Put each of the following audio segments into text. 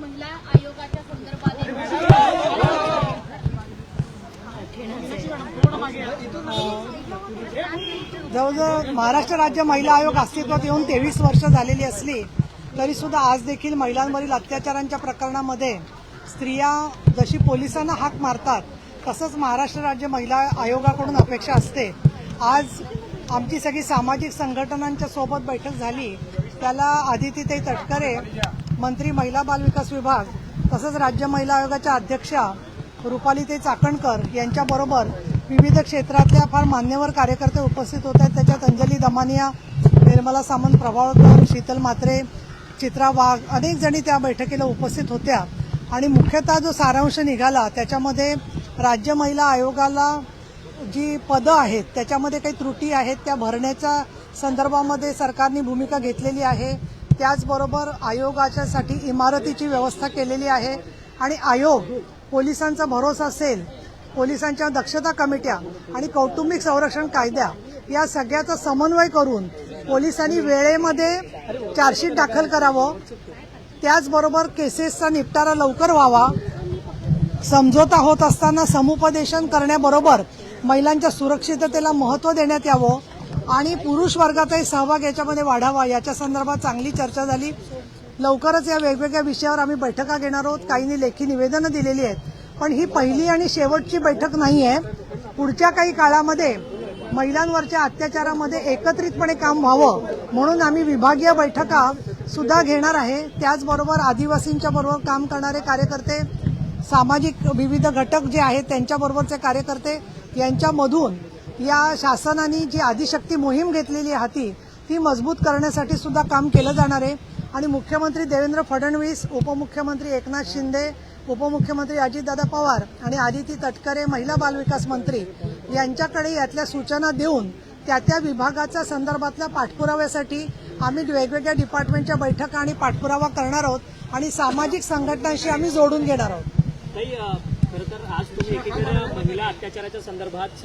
महिला आयोगाच्या संदर्भात जवळजवळ महाराष्ट्र राज्य महिला आयोग अस्तित्वात येऊन तेवीस वर्ष झालेली असली तरी सुद्धा आज देखील महिलांवरील अत्याचारांच्या प्रकरणामध्ये स्त्रिया जशी पोलिसांना हाक मारतात तसंच महाराष्ट्र राज्य महिला आयोगाकडून अपेक्षा असते. आज आमची सगळी सामाजिक संघटनांच्या सोबत बैठक झाली. त्याला आदितीताई तटकरे मंत्री महिला बालविकास विभाग तसंच राज्य महिला आयोगाच्या अध्यक्षा रुपालीताई चाकणकर यांच्याबरोबर विविध क्षेत्रातल्या फार मान्यवर कार्यकर्ते उपस्थित होत आहेत. त्याच्यात अंजली दमानिया निर्मला सामंत प्रभावकर शीतल म्हात्रे चित्रा वाघ अनेक जणी त्या बैठकीला उपस्थित होत्या. आणि मुख्यतः जो सारांश निघाला त्याच्यामध्ये राज्य महिला आयोगाला जी पदं आहेत त्याच्यामध्ये काही त्रुटी आहेत त्या भरण्याच्या संदर्भामध्ये सरकारने भूमिका घेतलेली आहे. त्याचबरोबर आयोगाच्यासाठी इमारतीची व्यवस्था केलेली आहे. आणि आयोग पोलिसांचा भरोसा असेल पोलिसांच्या दक्षता कमिट्या आणि कौटुंबिक संरक्षण कायद्या या सगळ्याचा समन्वय करून पोलिसांनी वेळेमध्ये चार्जशीट दाखल करावं. त्याचबरोबर केसेसचा निपटारा लवकर व्हावा. समझोता होत असताना समुपदेशन करण्याबरोबर महिलांच्या सुरक्षिततेला महत्त्व देण्यात यावं. आणि पुरुष वर्गाचाही सहभाग याच्यामध्ये वाढावा. याच्या संदर्भात चांगली चर्चा झाली. लवकरच या वेगवेगळ्या विषयावर आम्ही बैठका घेणार आहोत. काहींनी लेखी निवेदनं दिलेली आहेत. पण ही पहिली आणि शेवटची बैठक नाही आहे. पुढच्या काही काळामध्ये महिलांवरच्या अत्याचारामध्ये एकत्रितपणे काम व्हावं म्हणून आम्ही विभागीय बैठका सुद्धा घेणार आहे. त्याचबरोबर आदिवासींच्या बरोबर काम करणारे कार्यकर्ते सामाजिक विविध घटक जे आहेत त्यांच्याबरोबरचे कार्यकर्ते यांच्यामधून या शासनाने जी आदिशक्ती मोहीम घेतलेली हाती ती मजबूत करण्यासाठी सुद्धा काम केलं जाणार आहे. आणि मुख्यमंत्री देवेंद्र फडणवीस उपमुख्यमंत्री एकनाथ शिंदे उपमुख्यमंत्री अजितदादा पवार आणि आदिती तटकरे महिला बालविकास मंत्री यांच्याकडे यातल्या सूचना देऊन त्या त्या विभागाच्या संदर्भातल्या पाठपुराव्यासाठी आम्ही वेगवेगळ्या डिपार्टमेंटच्या बैठका आणि पाठपुरावा करणार आहोत आणि सामाजिक संघटनांशी आम्ही जोडून घेणार आहोत. खरं तर आज तुम्ही एकीकडे महिला अत्याचाराच्या संदर्भात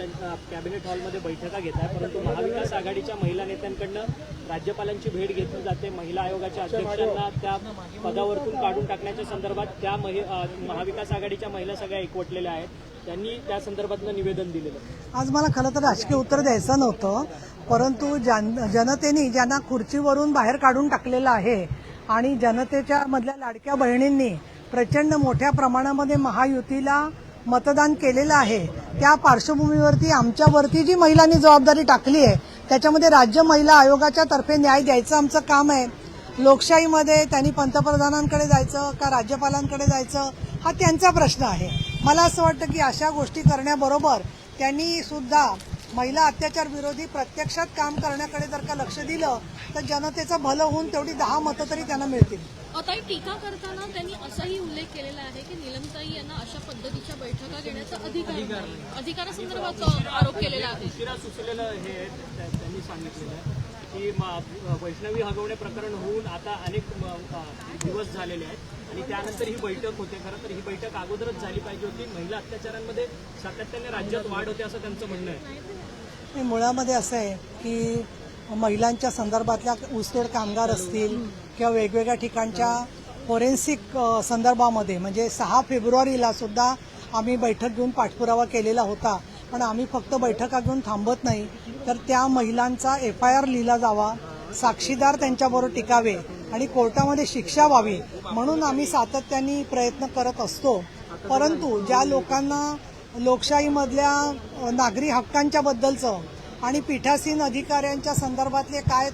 कॅबिनेट हॉलमध्ये बैठका आहे परंतु महाविकास आघाडीच्या महिला नेत्यांकडनं राज्यपालांची भेट घेतली जाते महिला आयोगाच्या अध्यक्षांना त्या पदावरतून काढून टाकण्याच्या संदर्भात त्या महि- महाविकास आघाडीच्या महिला सगळ्या एकवटलेल्या आहेत त्यांनी त्या संदर्भातलं निवेदन दिलेलं आहे. आज मला खरं तर राजकीय उत्तर द्यायचं नव्हतं परंतु जन जनतेने ज्यांना खुर्चीवरून बाहेर काढून टाकलेलं आहे आणि जनतेच्या मधल्या लाडक्या बहिणींनी प्रचंड मोठ्या प्रमाणामध्ये महायुतीला मतदान केलेलं आहे. त्या पार्श्वभूमीवरती आमच्यावरती जी महिलांनी जबाबदारी टाकली आहे त्याच्यामध्ये राज्य महिला आयोगाच्या तर्फे न्याय द्यायचं आमचं काम आहे. लोकशाहीमध्ये त्यांनी पंतप्रधानांकडे जायचं का राज्यपालांकडे जायचं हा त्यांचा प्रश्न आहे. मला असं वाटतं की अशा गोष्टी करण्याबरोबर त्यांनी सुद्धा महिला अत्याचार विरोधी प्रत्यक्षात काम करण्याकडे जर का लक्ष दिलं तर जनतेचं भलं होऊन तेवढी दहा मतं तरी त्यांना मिळतील. ताई टीका करताना त्यांनी असाही उल्लेख केलेला आहे की निलमताई यांना अशा पद्धतीच्या बैठका घेण्याचा अधिकार नाही. अधिकारासंदर्भात आरोप केलेला आहे. उशिरा सुचलेलं हे त्या- त्यांनी सांगितलेलं आहे. की वैष्णवी हगवणे प्रकरण होऊन आता अनेक दिवस झालेले आहेत. आणि त्यानंतर ही बैठक होते. खरं तर ही बैठक अगोदरच झाली पाहिजे होती. महिला अत्याचारांमध्ये सातत्याने राज्यात वाढ होते असं त्यांचं म्हणणं आहे. मुळामध्ये असं आहे की महिलांच्या संदर्भातल्या ऊसतोड कामगार असतील किंवा वेगवेगळ्या ठिकाणच्या फोरेन्सिक संदर्भामध्ये म्हणजे सहा फेब्रुवारीला सुद्धा आम्ही बैठक घेऊन पाठपुरावा केलेला होता. पण आम्ही फक्त बैठका घेऊन थांबत नाही. तर त्या महिलांचा एफ आय आर लिहिला जावा साक्षीदार त्यांच्याबरोबर टिकावे आणि कोर्टामध्ये शिक्षा व्हावी म्हणून आम्ही सातत्याने प्रयत्न करत असतो. परंतु ज्या लोकांना लोकशाहीमधल्या नागरी हक्कांच्या बद्दलचं आणि पीठासीन अधिकाऱ्यांच्या संदर्भातले काय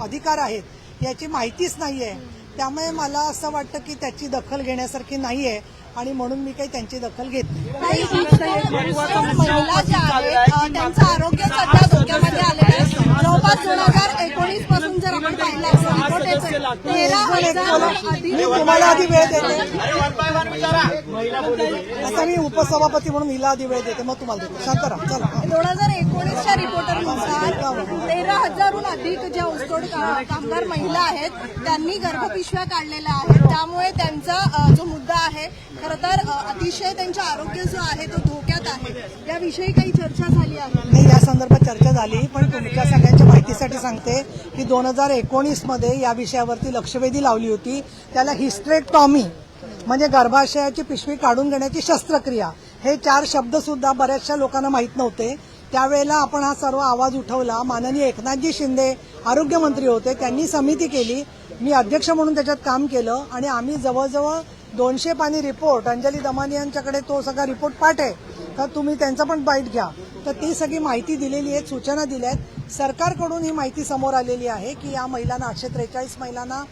अधिकार आहेत याची माहितीच नाही आहे त्यामुळे मला असं वाटतं की त्याची दखल घेण्यासारखी नाही आहे आणि म्हणून मी काही त्यांची दखल घेत नाही. महिला ज्या आहेत अ, त्यांचं आरोग्य सध्या धोक्यामध्ये आलेलं आहे. जवळपास दोन हजार एकोणीसपासून जर आपण पाहिलं असेल तेरा हजार मी तुम्हाला आधी वेळ देते. आता मी उपसभापती म्हणून हिला वेळ देते मग तुम्हाला देते. शांत राहा चला. दोन हजार एकोणीसच्या रिपोर्टनुसार तेरा हजारहून अधिक ज्या ऊसतोड का- कामगार महिला आहेत त्यांनी गर्भपिशव्या काढलेल्या आहेत. त्यामुळे त्यांचा जो मुद्दा आहे खरं तर अतिशय त्यांचे आरोग्य जो आहे तो धोक्यात आहे. याविषयी काही चर्चा झाली आहे? नाही या संदर्भात चर्चा झाली पण तुमच्या सगळ्यांच्या माहितीसाठी सांगते की दोन हजार एकोणीसमध्ये या विषयावरती लक्षवेधी लावली होती. त्याला हिस्ट्रेक्टॉमी म्हणजे गर्भाशयाची पिशवी काढून घेण्याची शस्त्रक्रिया. हे चार शब्द सुद्धा बऱ्याचशा लोकांना माहीत नव्हते. त्यावेळेला आपण हा सर्व आवाज उठवला. माननीय एकनाथजी शिंदे आरोग्यमंत्री होते. त्यांनी समिती केली. मी अध्यक्ष म्हणून त्याच्यात काम केलं. आणि आम्ही जवळजवळ दोनशे पाणी रिपोर्ट अंजली दमानी यांच्याकडे तो सगळा रिपोर्ट पाठ. आहे तर तुम्ही त्यांचा पण बाईट घ्या. तर ती सगळी माहिती दिलेली आहे सूचना दिल्या आहेत. सरकारकडून ही माहिती समोर आलेली आहे की या महिलांना आठशे त्रेचाळीस महिलांना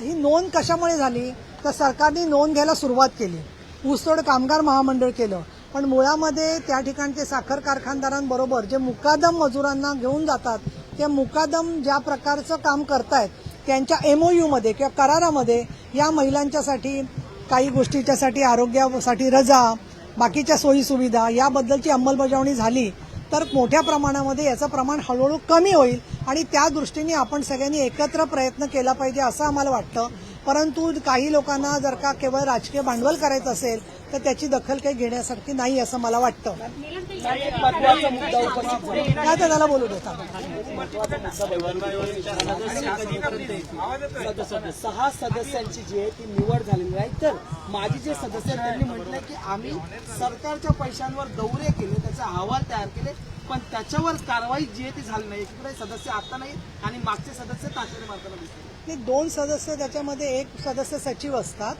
ही नोंद कशामुळे झाली? तर सरकारने नोंद घ्यायला सुरुवात केली. ऊसतोड कामगार महामंडळ केलं. पण मुळामध्ये त्या ठिकाणचे साखर कारखानदारांबरोबर जे मुकादम मजुरांना घेऊन जातात ते मुकादम ज्या प्रकारचं काम करतायत त्यांच्या एमओयू मध्ये किंवा करारामध्ये या महिलांच्यासाठी काही गोष्टीच्यासाठी आरोग्यासाठी रजा बाकीच्या सोयीसुविधा याबद्दलची अंमलबजावणी झाली. तर मोठ्या प्रमाणामध्ये याचं प्रमाण हळूहळू कमी होईल आणि त्या दृष्टीने आपण सगळ्यांनी एकत्र प्रयत्न केला पाहिजे असं आम्हाला वाटतं. परंतु काही लोकांना जर का केवळ राजकीय भांडवल करायचं असेल तर त्याची दखल काही घेण्यासारखी नाही असं मला वाटतं. काय त्याला बोलू देता सहा सदस्यांची जी आहे ती निवड झालेली आहे. तर माझी जे सदस्य त्यांनी म्हटलं की आम्ही सरकारच्या पैशांवर दौरे केले त्याचे अहवाल तयार केले पण त्याच्यावर कारवाई जी आहे ती झाली नाही. एकीकडे सदस्य आता नाही आणि मागचे सदस्य तातडीने मार्गाला दिसले. ते दोन सदस्य त्याच्यामध्ये एक सदस्य सचिव असतात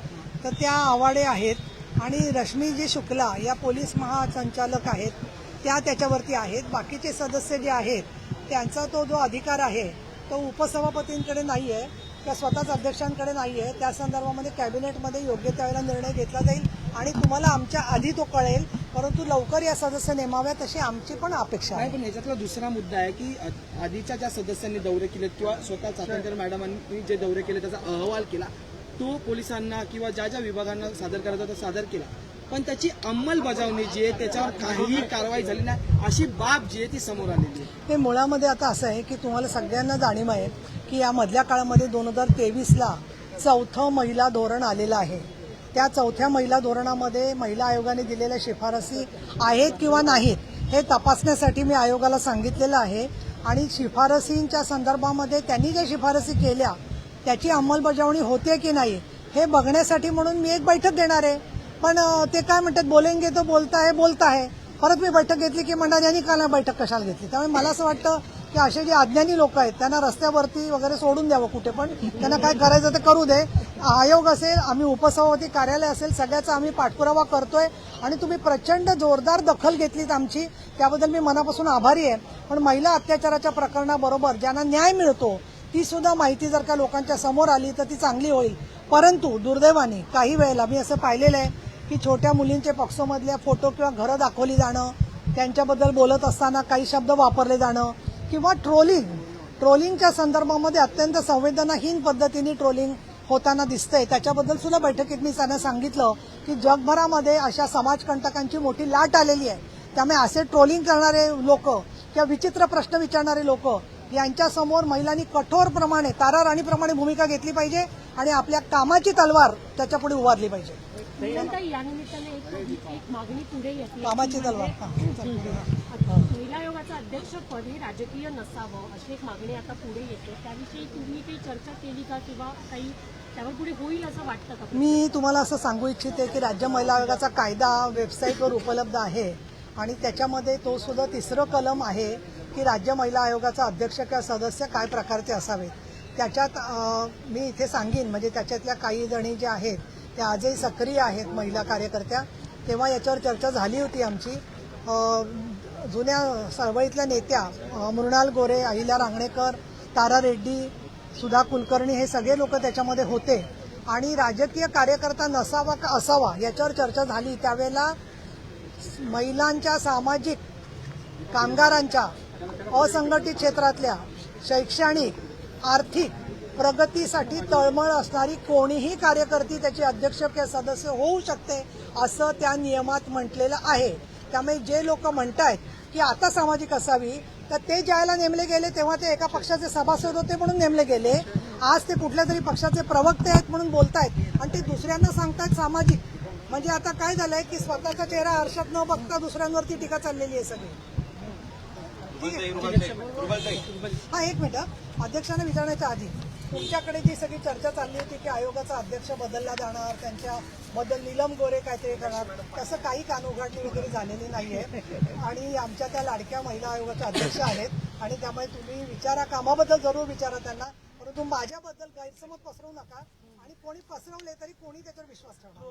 तर त्या आवाडे आहेत. आणि रश्मीजी शुक्ला या पोलीस महासंचालक आहेत त्या त्याच्यावरती आहेत. बाकीचे सदस्य जे आहेत त्यांचा तो जो अधिकार आहे तो उपसभापतींकडे नाही आहे किंवा स्वतःच अध्यक्षांकडे नाही आहे त्या संदर्भामध्ये कॅबिनेटमध्ये योग्य त्यावेळेला निर्णय घेतला जाईल. आणि तुम्हाला आमच्या आधी तो कळेल परंतु लवकर या सदस्य नेमाव्यात अशी आमची पण अपेक्षा आहे. नाही पण याच्यातला दुसरा मुद्दा आहे की आधीच्या ज्या सदस्यांनी दौरे केलेत किंवा स्वतः चाकणकर मॅडमांनी जे दौरे केले त्याचा अहवाल केला तो पोलिसांना किंवा ज्या ज्या विभागांना सादर करायचा तो सादर केला. पण त्याची अंमलबजावणी जी आहे त्याच्यावर काहीही कारवाई झाली नाही अशी बाब जी आहे ती समोर आलेली आहे. ते मुळामध्ये आता असं आहे की तुम्हाला सगळ्यांना जाणीव आहे की या मधल्या काळामध्ये दोन हजार तेवीसला चौथं महिला धोरण आलेलं आहे. त्या चौथ्या महिला धोरणामध्ये महिला आयोगाने दिलेल्या शिफारसी आहेत किंवा नाहीत हे तपासण्यासाठी मी आयोगाला सांगितलेलं आहे. आणि शिफारसींच्या संदर्भामध्ये त्यांनी ज्या शिफारसी केल्या त्याची अंमलबजावणी होते की नाही हे बघण्यासाठी म्हणून मी एक बैठक देणार आहे. पण ते काय म्हणतात बोलेंगे तो बोलता है बोलता है. परत मी बैठक घेतली की मंडळ यांनी का बैठक कशाला घेतली? त्यामुळे मला असं वाटतं की असे जे अज्ञानी लोक आहेत त्यांना रस्त्यावरती वगैरे सोडून द्यावं कुठे पण त्यांना काय करायचं ते करू दे. आयोग असेल आम्ही उपसभापती कार्यालय असेल सगळ्याचा आम्ही पाठपुरावा करतोय आणि तुम्ही प्रचंड जोरदार दखल घेतलीत आमची. त्याबद्दल मी मनापासून आभारी आहे. पण महिला अत्याचाराच्या प्रकरणाबरोबर ज्यांना न्याय मिळतो ती सुद्धा माहिती जर का लोकांच्या समोर आली तर ती चांगली होईल. परंतु दुर्दैवाने काही वेळेला मी असं पाहिलेलं आहे की छोट्या मुलींचे पक्षोमधल्या फोटो किंवा घरं दाखवली जाणं त्यांच्याबद्दल बोलत असताना काही शब्द वापरले जाणं किंवा ट्रोलिंग. ट्रोलिंगच्या संदर्भामध्ये अत्यंत संवेदनाहीन पद्धतीने ट्रोलिंग होताना दिसतंय. त्याच्याबद्दल सुद्धा बैठकीत मी त्यांना सांगितलं की जगभरामध्ये अशा समाजकंटकांची मोठी लाट आलेली आहे. त्यामुळे असे ट्रोलिंग करणारे लोक किंवा विचित्र प्रश्न विचारणारे लोक यांच्या समोर महिलांनी कठोर प्रमाणे तारा राणीप्रमाणे भूमिका घेतली पाहिजे आणि आपल्या कामाची तलवार त्याच्या पुढे उभारली पाहिजे. कामाची तलवार. महिला आयोगाचं अध्यक्षपद हे राजकीय नसावं अशी एक मागणी आता पुढे येते. त्याविषयी तुम्ही काही चर्चा केली का किंवा काही त्यावर पुढे होईल असं वाटतं का? मी तुम्हाला असं सांगू इच्छिते की राज्य महिला आयोगाचा कायदा वेबसाईटवर उपलब्ध आहे आणि त्याच्यामध्ये तो सुद्धा तिसरं कलम आहे की राज्य महिला आयोगाचा अध्यक्ष किंवा सदस्य काय प्रकारचे असावेत. त्याच्यात मी इथे सांगेन म्हणजे त्याच्यातल्या काही जणी ज्या आहेत त्या आजही सक्रिय आहेत महिला कार्यकर्त्या. तेव्हा याच्यावर चर्चा झाली होती आमची. जुन्या चळवळीतल्या नेत्या मृणाल गोरे अहिल्या रांगणेकर तारा रेड्डी सुधा कुलकर्णी हे सगळे लोक त्याच्यामध्ये होते. आणि राजकीय कार्यकर्ता नसावा का असावा याच्यावर चर्चा झाली. त्यावेळेला महिलांच्या सामाजिक कामगारांच्या असंघटित क्षेत्रातल्या शैक्षणिक आर्थिक प्रगतीसाठी तळमळ असणारी कोणीही कार्यकर्ती त्याची अध्यक्ष किंवा सदस्य होऊ शकते असं त्या नियमात म्हटलेलं आहे. त्यामुळे जे लोक म्हणतायत की आता सामाजिक असावी तर ते ज्यावेळेला नेमले गेले तेव्हा ते एका पक्षाचे सभासद होते म्हणून नेमले गेले. आज ते कुठल्या तरी पक्षाचे प्रवक्ते आहेत म्हणून बोलतायत. आणि ते दुसऱ्यांना सांगतायत सामाजिक. म्हणजे आता काय झालंय की स्वतःचा चेहरा आरशात न बघता दुसऱ्यांवरती टीका चाललेली आहे सगळी. ठीक आहे. हा एक मिनिट. अध्यक्षांना विचारण्याच्या आधी तुमच्याकडे जी सगळी चर्चा चालली होती की आयोगाचा अध्यक्ष बदलला जाणार त्यांच्याबद्दल नीलम गोरे काहीतरी करणार तसं काही कानउघाडणी वगैरे झालेली नाहीये. आणि आमच्या त्या लाडक्या महिला आयोगाच्या अध्यक्ष आहेत आणि त्यामुळे तुम्ही विचारा कामाबद्दल जरूर विचारा त्यांना. परंतु माझ्याबद्दल गैरसमज पसरवू नका आणि कोणी पसरवले तरी कोणी त्याच्यावर विश्वास ठेवणार